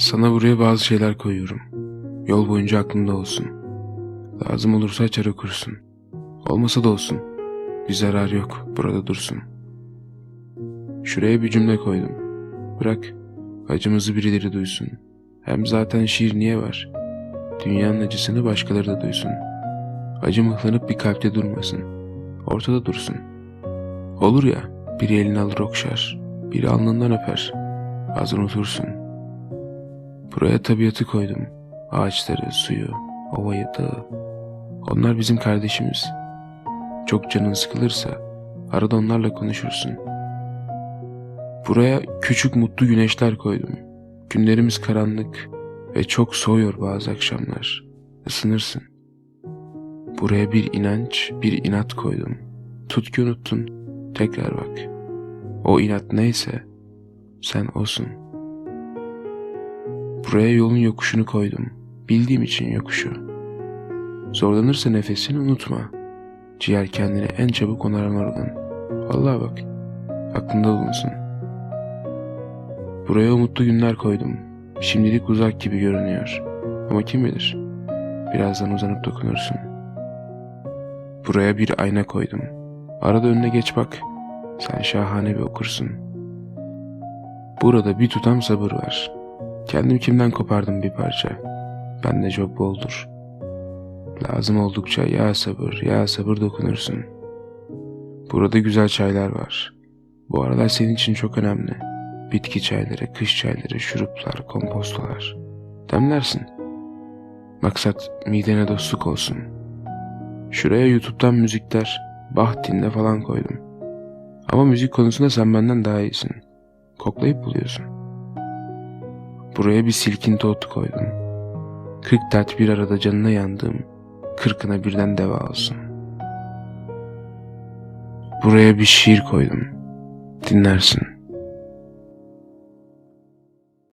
Sana buraya bazı şeyler koyuyorum. Yol boyunca aklında olsun. Lazım olursa açar okursun. Olmasa da olsun. Bir zarar yok, burada dursun. Şuraya bir cümle koydum. Bırak, acımızı birileri duysun. Hem zaten şiir niye var? Dünyanın acısını başkaları da duysun. Acı mıhlanıp bir kalpte durmasın. Ortada dursun. Olur ya, biri elini alır okşar, biri alnından öper. Az unutursun. Buraya tabiatı koydum. Ağaçları, suyu, ovayı, dağı. Onlar bizim kardeşimiz. Çok canın sıkılırsa arada onlarla konuşursun. Buraya küçük mutlu güneşler koydum. Günlerimiz karanlık ve çok soğuyor bazı akşamlar. Isınırsın. Buraya bir inanç, bir inat koydum. Tut ki unuttun. Tekrar bak. O inat neyse sen olsun. Buraya yolun yokuşunu koydum. Bildiğim için yokuşu. Zorlanırsa nefesini unutma. Ciğer kendini en çabuk onaran organ. Vallahi bak. Aklında bulunsun. Buraya umutlu günler koydum. Şimdilik uzak gibi görünüyor. Ama kim bilir? Birazdan uzanıp dokunursun. Buraya bir ayna koydum. Arada önüne geç bak. Sen şahane bir okursun. Burada bir tutam sabır var. Kendim kimden kopardım bir parça. Bende çok boldur. Lazım oldukça ya sabır ya sabır dokunursun. Burada güzel çaylar var. Bu aralar senin için çok önemli. Bitki çayları, kış çayları, şuruplar, kompostolar. Demlersin. Maksat midene dostluk olsun. Şuraya YouTube'dan müzikler, bah falan koydum. Ama müzik konusunda sen benden daha iyisin. Koklayıp buluyorsun. Buraya bir silkinti otu koydum. Kırk dert bir arada canına yandığım, kırkına birden deva olsun. Buraya bir şiir koydum. Dinlersin.